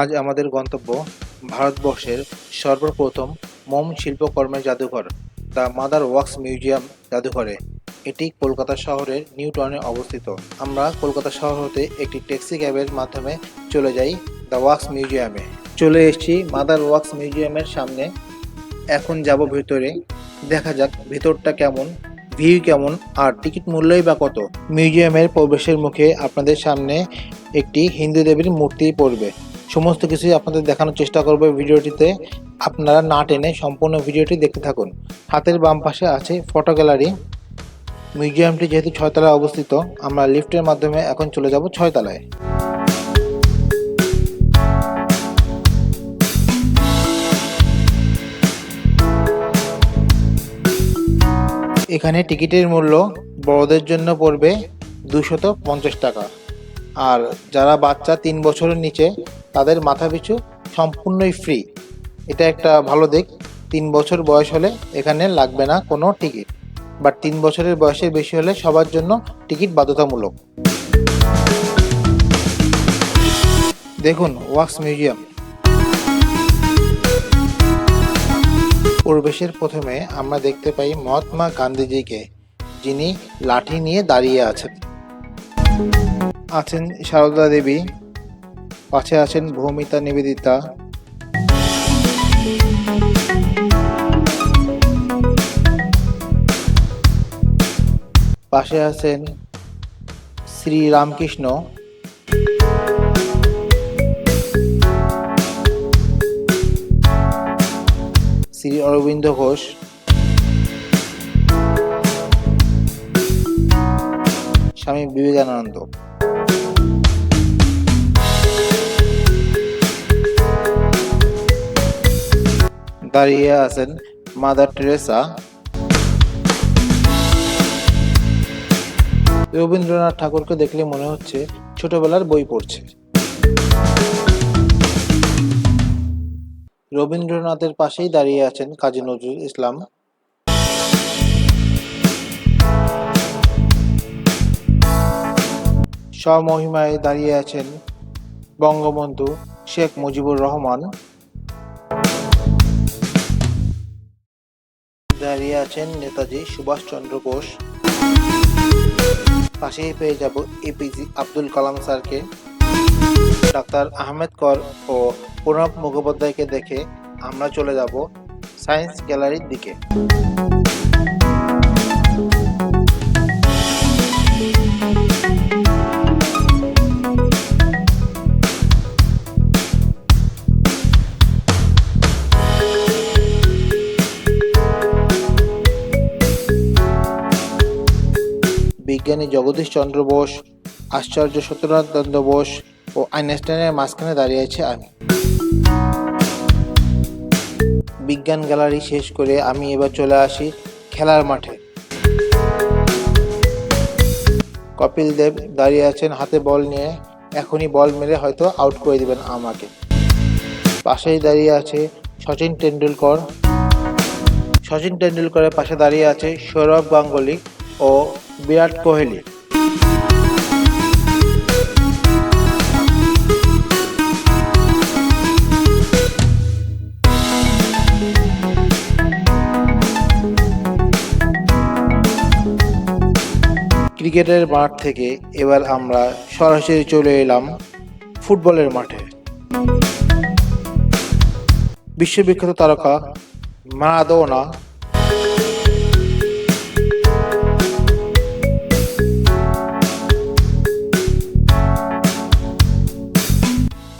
আজ আমাদের গন্তব্য ভারতবর্ষের সর্বপ্রথম মোম শিল্পকর্মের জাদুঘর, দ্য মাদার ওয়াক্স মিউজিয়াম জাদুঘরে। এটি কলকাতা শহরের নিউ টাউনে অবস্থিত। আমরা কলকাতা শহর হতে একটি ট্যাক্সি ক্যাবের মাধ্যমে চলে যাই দ্য ওয়াক্স মিউজিয়ামে। চলে এসেছি মাদার ওয়াক্স মিউজিয়ামের সামনে। এখন যাব ভেতরে। দেখা যাক ভেতরটা কেমন, ভিউ কেমন, আর টিকিট মূল্যই বা কত। মিউজিয়ামের প্রবেশের মুখে আপনাদের সামনে একটি হিন্দু দেবীর মূর্তি পড়বে। সমস্ত কিছুই আপনাদের দেখানোর চেষ্টা করব ভিডিওটিতে। আপনারা না টেনে সম্পূর্ণ ভিডিওটি দেখতে থাকুন। হাতের বাম পাশে আছে ফটো গ্যালারি। মিউজিয়ামটি যেহেতু ছয়তলায় অবস্থিত, আমরা লিফটের মাধ্যমে এখন চলে যাব ছয়তলায়। এখানে টিকিটের মূল্য বড়দের জন্য পড়বে দুশত পঞ্চাশ টাকা। আর যারা বাচ্চা তিন বছরের নিচে, তাদের মাথা পিছু সম্পূর্ণই ফ্রি এটা একটা ভালো দিক। তিন বছর বয়স হলে এখানে লাগবে না কোনো টিকিট বাট তিন বছরের বয়সের বেশি হলে সবার জন্য টিকিট বাধ্যতামূলক। দেখুন, ওয়াক্স মিউজিয়াম। প্রবেশের প্রথমে আমরা দেখতে পাই মহাত্মা গান্ধীজিকে, যিনি লাঠি নিয়ে দাঁড়িয়ে আছেন। আছেন সারদা দেবী, পাশে আছেন ভৌমিতা নিবেদিতা। পাশে আছেন শ্রী রামকৃষ্ণ। শ্রী অরবিন্দ ঘোষ। স্বামী বিবেকানন্দ। দাঁড়িয়ে আছেন মাদার টেরেসা। রবীন্দ্রনাথ ঠাকুরকে দেখলে মনে হচ্ছে ছোটবেলার বই পড়ছে। রবীন্দ্রনাথের পাশেই দাঁড়িয়ে আছেন কাজী নজরুল ইসলাম। স্বমহিমায় দাঁড়িয়ে আছেন বঙ্গবন্ধু শেখ মুজিবুর রহমান। দাঁড়িয়ে আছেন নেতাজি সুভাষচন্দ্র বোস। পাশেই পেয়ে যাব এপিজি আব্দুল কালাম স্যারকে। ডাক্তার আহমেদ কর ও প্রণব মুখোপাধ্যায়কে দেখে আমরা চলে যাব সায়েন্স গ্যালারির দিকে। বিজ্ঞানী জগদীশ চন্দ্র বোস, আশ্চর্য সত্যনাথ চন্দ্র বোস ও আইনস্টাইনের মাঝখানে দাঁড়িয়ে আছে আমি। বিজ্ঞান গ্যালারি শেষ করে আমি এবার চলে আসি খেলার মাঠে। কপিল দেব দাঁড়িয়ে আছেন হাতে বল নিয়ে। এখনই বল মেরে হয়তো আউট করে দিবেন আমাকে। পাশেই দাঁড়িয়ে আছে সচিন টেন্ডুলকর সচিন টেন্ডুলকরের পাশে দাঁড়িয়ে আছে সৌরভ গাঙ্গুলি ও বিরাট কোহলি। ক্রিকেটের মাঠ থেকে এবার আমরা সরাসরি চলে এলাম ফুটবলের মাঠে। বিশ্ববিখ্যাত তারকা মারাদোনা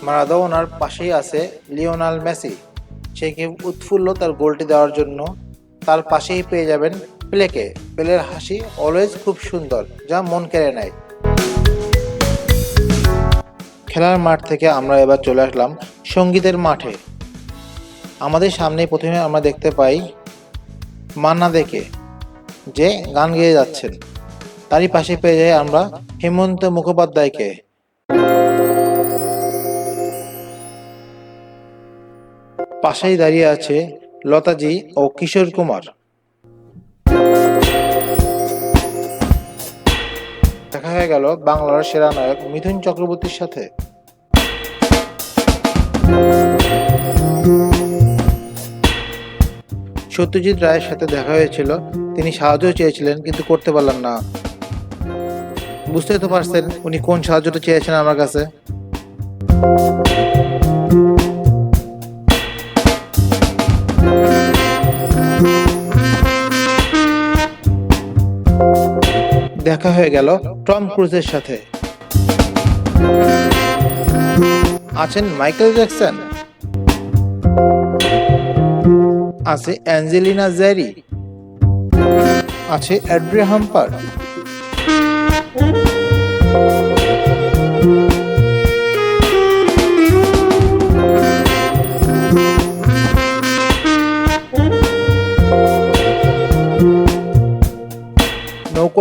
মারাদোনার পাশেই আছে লিওনাল মেসি। সে কি উৎফুল্ল তার গোলটি দেওয়ার জন্য? তার পাশেই পেয়ে যাবেন প্লেকে। পেলের হাসি অলওয়েজ খুব সুন্দর, যা মন কেড়ে নেয়। খেলার মাঠ থেকে আমরা এবার চলে আসলাম সঙ্গীতের মাঠে। আমাদের সামনে প্রথমে আমরা দেখতে পাই মান্না দেখে, যে গান গেয়ে যাচ্ছেন। তারই পাশে পেয়ে যাই আমরা হেমন্ত মুখোপাধ্যায়কে। পাশেই দাঁড়িয়ে আছে লতাজি ও কিশোর কুমার। দেখা হয়ে গেল বাংলার সেরা নায়ক মিথুন চক্রবর্তীর সাথে। সত্যজিৎ রায়ের সাথে দেখা হয়েছিল। তিনি সাহায্য চেয়েছিলেন, কিন্তু করতে পারলেন না। বুঝতেই তো পারছেন উনি কোন সাহায্যটা চেয়েছেন আমার কাছে। দেখা হয়ে গেল টম ক্রুজের সাথে। আছেন মাইকেল জ্যাকসন। আছে অ্যাঞ্জেলিনা জ্যারি। আছে অ্যাড্রিয়া হাম্পার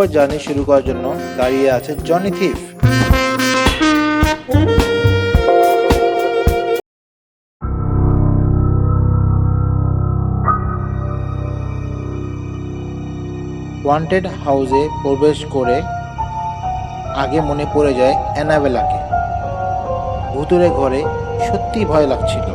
নৌকার জার্নি শুরু করার জন্য দাঁড়িয়ে আছে জনি থিফ। ওয়ান্টেড হাউসে প্রবেশ করে আগে মনে পড়ে যায় অ্যানাবেলাকে। ভুতুরে ঘরে সত্যি ভয় লাগছিল।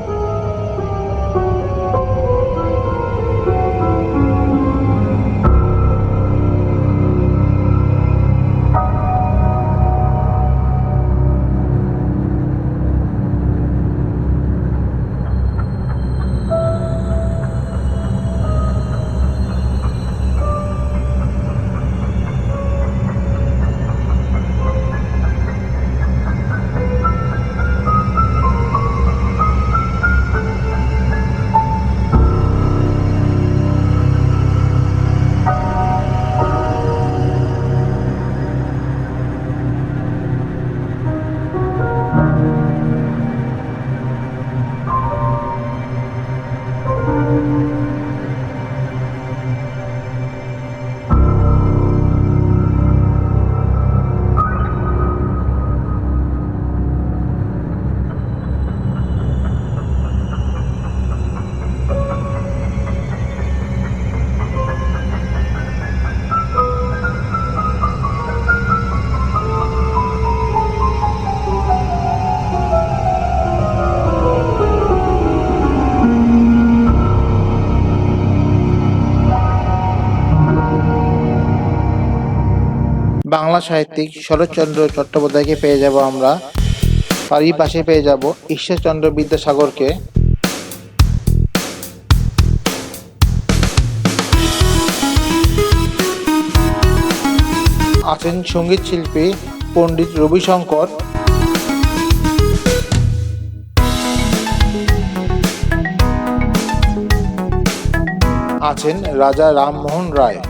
বাংলা সাহিত্যিক শরৎচন্দ্র চট্টোপাধ্যায়কে পেয়ে যাব আমরা। তারই পাশে পেয়ে যাব ঈশ্বরচন্দ্র বিদ্যাসাগরকে। আছেন সংগীত শিল্পী পণ্ডিত রবিশঙ্কর। আছেন রাজা রামমোহন রায়।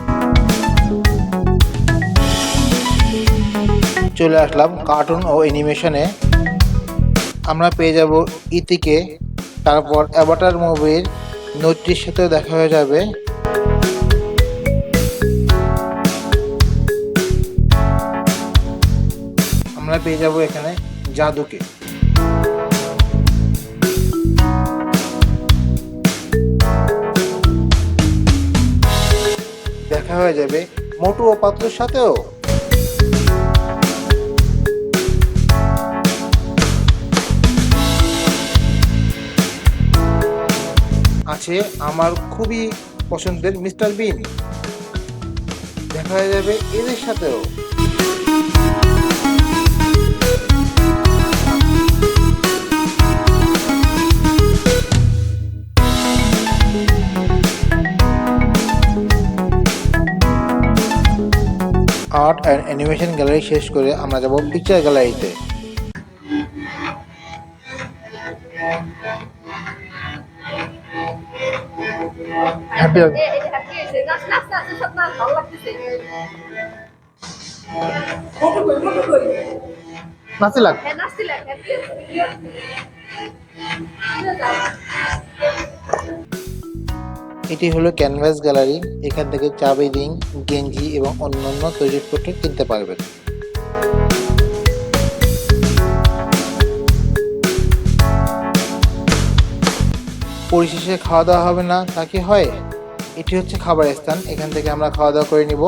চলে আসলাম কার্টুন ও অ্যানিমেশনে আমরা পেয়ে যাব ইতিকে, তারপর অ্যাভাটার মুভির নৈত্রীর সাথেও দেখা হয়ে যাবে। আমরা পেয়ে যাব এখানে জাদুকে। দেখা হয়ে যাবে মোটু ও পাত্রের সাথেও। আছে আমার খুবই পছন্দের মিস্টার বিন। দেখা হয়ে যাবে এদের সাথেও। আর্ট অ্যান্ড অ্যানিমেশন গ্যালারি শেষ করে আমরা যাব পিকচার গ্যালারিতে এটি হলো ক্যানভাস গ্যালারি। এখান থেকে চাবি, রিং, গেঞ্জি এবং অন্যান্য তৈরিপত্র কিনতে পারবেন। পরিশেষে খাওয়া দাওয়া হবে না, তা কি হয়? এটি হচ্ছে খাবার স্থান। এখান থেকে আমরা খাওয়া দাওয়া করে নিব।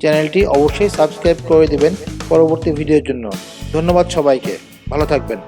চ্যানেলটি অবশ্যই সাবস্ক্রাইব করে দেবেন পরবর্তী ভিডিওর জন্য। ধন্যবাদ সবাইকে। ভালো থাকবেন।